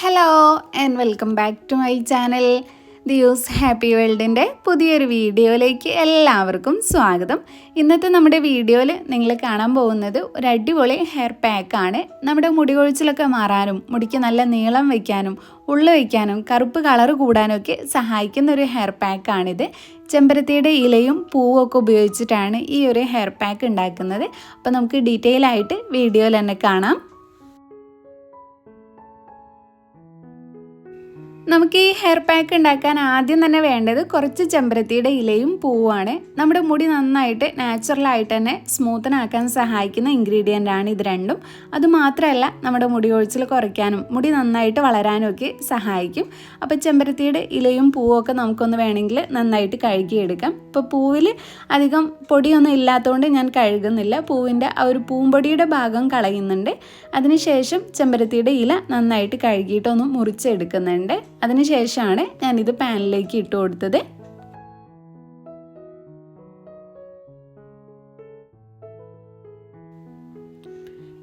Hello and welcome back to my channel the use happy വേൾഡിന്റെ പുതിയൊരു വീഡിയോയിലേക്ക് എല്ലാവർക്കും സ്വാഗതം. ഇന്നത്തെ നമ്മുടെ വീഡിയോയിൽ നിങ്ങൾ കാണാൻ പോകുന്നത് ഒരു അടിപൊളി ഹെയർ പാക്കാണ് നമ്മുടെ മുടി കൊഴിച്ചിലൊക്കെ മാറാനും മുടിക്ക് നല്ല നീളം വയ്ക്കാനും ഉള്ളു വയ്ക്കാനും കറുപ്പ് കളർ കൂടാനും ഒക്കെ സഹായിക്കുന്ന ഒരു ഹെയർ പാക്കാണിത് ചെമ്പരത്തിയുടെ ഇലയും പൂവും ഒക്കെ ഉപയോഗിച്ചിട്ടാണ് ഈ ഒരു ഹെയർ പാക്ക് ഉണ്ടാക്കുന്നത്. അപ്പോൾ നമുക്ക് ഡീറ്റെയിൽ ആയിട്ട് വീഡിയോയിൽ തന്നെ കാണാം. നമുക്ക് ഈ ഹെയർ പാക്ക് ഉണ്ടാക്കാൻ ആദ്യം തന്നെ വേണ്ടത് കുറച്ച് ചെമ്പരത്തിയുടെ ഇലയും പൂവാണ് നമ്മുടെ മുടി നന്നായിട്ട് നാച്ചുറലായിട്ട് തന്നെ സ്മൂത്തനാക്കാൻ സഹായിക്കുന്ന ഇൻഗ്രീഡിയന്റ് ആണ് ഇത് രണ്ടും. അതുമാത്രമല്ല നമ്മുടെ മുടി ഒഴിച്ചിൽ കുറയ്ക്കാനും മുടി നന്നായിട്ട് വളരാനും ഒക്കെ സഹായിക്കും. അപ്പോൾ ചെമ്പരത്തിയുടെ ഇലയും പൂവും ഒക്കെ നമുക്കൊന്ന് വേണമെങ്കിൽ നന്നായിട്ട് കഴുകിയെടുക്കാം. ഇപ്പോൾ പൂവിൽ അധികം പൊടിയൊന്നും ഇല്ലാത്തതുകൊണ്ട് ഞാൻ കഴുകുന്നില്ല. പൂവിന്റെ ആ ഒരു പൂമ്പൊടിയുടെ ഭാഗം കളയുന്നുണ്ട്. അതിനുശേഷം ചെമ്പരത്തിയുടെ ഇല നന്നായിട്ട് കഴുകിയിട്ടൊന്ന് മുറിച്ചെടുക്കുന്നുണ്ട്. അതിനുശേഷമാണ് ഞാനിത് പാനിലേക്ക് ഇട്ട് കൊടുത്തത്.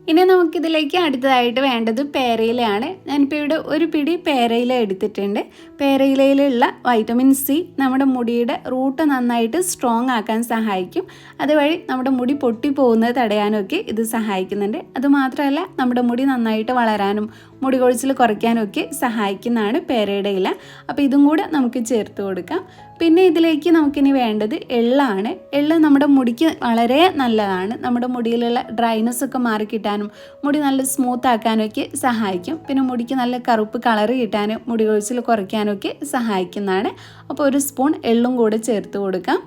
ഇനി നമുക്കിതിലേക്ക് അടുത്തതായിട്ട് വേണ്ടത് പേരയിലയാണ്. ഞാനിപ്പോൾ ഇവിടെ ഒരു പിടി പേരയില എടുത്തിട്ടുണ്ട്. പേരയിലയിലുള്ള വൈറ്റമിൻ സി നമ്മുടെ മുടിയുടെ റൂട്ട് നന്നായിട്ട് സ്ട്രോങ് ആക്കാൻ സഹായിക്കും. അതുവഴി നമ്മുടെ മുടി പൊട്ടിപ്പോകുന്നത് തടയാനൊക്കെ ഇത് സഹായിക്കുന്നുണ്ട്. അതുമാത്രമല്ല നമ്മുടെ മുടി നന്നായിട്ട് വളരാനും മുടി കൊഴിച്ചിൽ കുറയ്ക്കാനൊക്കെ സഹായിക്കുന്നതാണ് പേരയുടെ ഇല. അപ്പോൾ ഇതും കൂടെ നമുക്ക് ചേർത്ത് കൊടുക്കാം. പിന്നെ ഇതിലേക്ക് നമുക്കിനി വേണ്ടത് എള്ളാണ്. എള്ള് നമ്മുടെ മുടിക്ക് വളരെ നല്ലതാണ്. നമ്മുടെ മുടിയിലുള്ള ഡ്രൈനസ് ഒക്കെ മാറി കിട്ടാനും മുടി നല്ല സ്മൂത്ത് ആക്കാനൊക്കെ സഹായിക്കും. പിന്നെ മുടിക്ക് നല്ല കറുപ്പ് കളർ കിട്ടാനും മുടി കൊഴിച്ചിൽ കുറയ്ക്കാനൊക്കെ സഹായിക്കുന്നതാണ്. അപ്പോൾ ഒരു സ്പൂൺ എള്ളും കൂടെ ചേർത്ത് കൊടുക്കാം.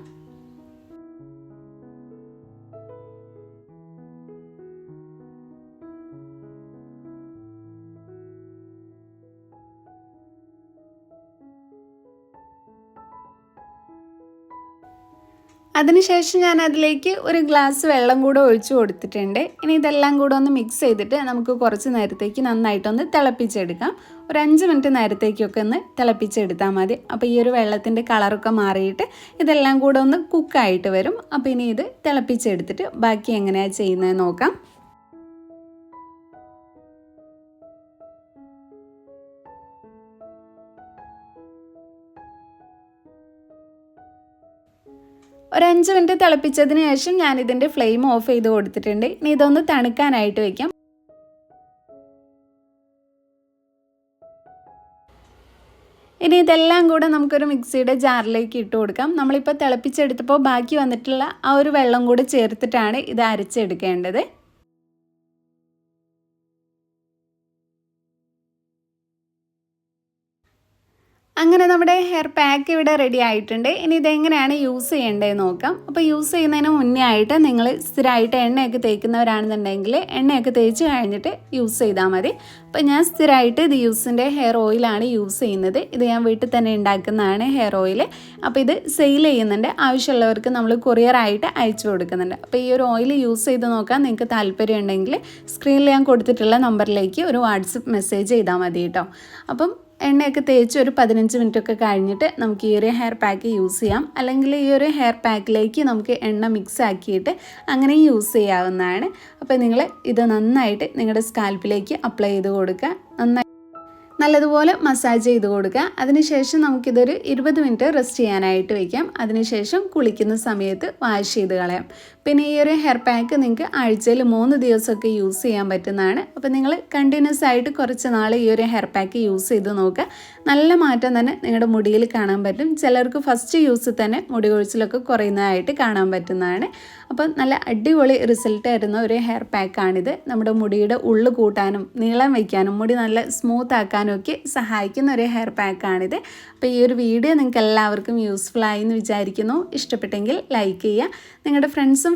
അതിനുശേഷം ഞാൻ അതിലേക്ക് ഒരു ഗ്ലാസ് വെള്ളം കൂടെ ഒഴിച്ചു കൊടുത്തിട്ടുണ്ട്. ഇനി ഇതെല്ലാം കൂടെ ഒന്ന് മിക്സ് ചെയ്തിട്ട് നമുക്ക് കുറച്ച് നേരത്തേക്ക് നന്നായിട്ടൊന്ന് തിളപ്പിച്ചെടുക്കാം. ഒരു അഞ്ച് മിനിറ്റ് നേരത്തേക്കൊക്കെ ഒന്ന് തിളപ്പിച്ചെടുത്താൽ മതി. അപ്പോൾ ഈ ഒരു വെള്ളത്തിന്റെ കളറൊക്കെ മാറിയിട്ട് ഇതെല്ലാം കൂടെ ഒന്ന് കുക്കായിട്ട് വരും. അപ്പോൾ ഇനി ഇത് തിളപ്പിച്ചെടുത്തിട്ട് ബാക്കി എങ്ങനെയാണ് ചെയ്യുന്നത് നോക്കാം. ഒരു അഞ്ച് മിനിറ്റ് തിളപ്പിച്ചതിന് ശേഷം ഞാൻ ഇതിന്റെ ഫ്ലെയിം ഓഫ് ചെയ്ത് കൊടുത്തിട്ടുണ്ട്. ഇനി ഇതൊന്ന് തണുക്കാനായിട്ട് വെക്കാം. ഇനി ഇതെല്ലാം കൂടെ നമുക്കൊരു മിക്സിയുടെ ജാറിലേക്ക് ഇട്ട് കൊടുക്കാം. നമ്മളിപ്പോൾ തിളപ്പിച്ചെടുത്തപ്പോൾ ബാക്കി വന്നിട്ടുള്ള ആ ഒരു വെള്ളം കൂടെ ചേർത്തിട്ടാണ് ഇത് അരച്ചെടുക്കേണ്ടത്. അങ്ങനെ നമ്മുടെ ഹെയർ പാക്ക് ഇവിടെ റെഡി ആയിട്ടുണ്ട്. ഇനി ഇതെങ്ങനെയാണ് യൂസ് ചെയ്യേണ്ടതെന്ന് നോക്കാം. അപ്പോൾ യൂസ് ചെയ്യുന്നതിന് മുന്നേ ആയിട്ട് നിങ്ങൾ സ്ഥിരമായിട്ട് എണ്ണയൊക്കെ തേക്കുന്നവരാണെന്നുണ്ടെങ്കിൽ എണ്ണയൊക്കെ തേച്ച് കഴിഞ്ഞിട്ട് യൂസ് ചെയ്താൽ മതി. അപ്പോൾ ഞാൻ സ്ഥിരമായിട്ട് ഇത് യൂസിന്റെ ഹെയർ ഓയിലാണ് യൂസ് ചെയ്യുന്നത്. ഇത് ഞാൻ വീട്ടിൽ തന്നെ ഉണ്ടാക്കുന്നതാണ് ഹെയർ ഓയിൽ അപ്പോൾ ഇത് സെയിൽ ചെയ്യുന്നുണ്ട്. ആവശ്യമുള്ളവർക്ക് നമ്മൾ കൊറിയറായിട്ട് അയച്ചു കൊടുക്കുന്നുണ്ട്. അപ്പോൾ ഈ ഒരു ഓയിൽ യൂസ് ചെയ്ത് നോക്കാൻ നിങ്ങൾക്ക് താല്പര്യം ഉണ്ടെങ്കിൽ സ്ക്രീനിൽ ഞാൻ കൊടുത്തിട്ടുള്ള നമ്പറിലേക്ക് ഒരു വാട്സപ്പ് മെസ്സേജ് ചെയ്താൽ മതി കേട്ടോ. അപ്പം എണ്ണയൊക്കെ തേച്ച് ഒരു പതിനഞ്ച് മിനിറ്റ് ഒക്കെ കഴിഞ്ഞിട്ട് നമുക്ക് ഈ ഒരു ഹെയർ പാക്ക് യൂസ് ചെയ്യാം. അല്ലെങ്കിൽ ഈ ഒരു ഹെയർ പാക്കിലേക്ക് നമുക്ക് എണ്ണ മിക്സ് ആക്കിയിട്ട് അങ്ങനെ യൂസ് ചെയ്യാവുന്നതാണ്. അപ്പോൾ നിങ്ങൾ ഇത് നന്നായിട്ട് നിങ്ങളുടെ സ്കാൽപ്പിലേക്ക് അപ്ലൈ ചെയ്ത് കൊടുക്കുക. നന്നായി നല്ലതുപോലെ മസാജ് ചെയ്ത് കൊടുക്കുക. അതിനുശേഷം നമുക്കിതൊരു ഇരുപത് മിനിറ്റ് റെസ്റ്റ് ചെയ്യാനായിട്ട് വയ്ക്കാം അതിനുശേഷം കുളിക്കുന്ന സമയത്ത് വാഷ് ചെയ്ത് കളയാം. പിന്നെ ഈ ഒരു ഹെയർ പാക്ക് നിങ്ങൾക്ക് ആഴ്ചയിൽ മൂന്ന് ദിവസമൊക്കെ യൂസ് ചെയ്യാൻ പറ്റുന്നതാണ്. അപ്പോൾ നിങ്ങൾ കണ്ടിന്യൂസ് ആയിട്ട് കുറച്ച് നാൾ ഈ ഒരു ഹെയർ പാക്ക് യൂസ് ചെയ്ത് നോക്കുക. നല്ല മാറ്റം തന്നെ നിങ്ങളുടെ മുടിയിൽ കാണാൻ പറ്റും. ചിലർക്ക് ഫസ്റ്റ് യൂസ് തന്നെ മുടി കൊഴിച്ചിലൊക്കെ കുറയുന്നതായിട്ട് കാണാൻ പറ്റുന്നതാണ്. അപ്പോൾ നല്ല അടിപൊളി റിസൾട്ട് തരുന്ന ഒരു ഹെയർ പാക്കാണിത് നമ്മുടെ മുടിയുടെ ഉള്ളു കൂട്ടാനും നീളം വയ്ക്കാനും മുടി നല്ല സ്മൂത്ത് ആക്കാനും ഒക്കെ സഹായിക്കുന്ന ഒരു ഹെയർ പാക്കാണിത് അപ്പോൾ ഈ ഒരു വീഡിയോ നിങ്ങൾക്ക് എല്ലാവർക്കും യൂസ്ഫുൾ ആയി എന്ന് വിചാരിക്കുന്നു. ഇഷ്ടപ്പെട്ടെങ്കിൽ ലൈക്ക് ചെയ്യുക. നിങ്ങളുടെ ഫ്രണ്ട്സും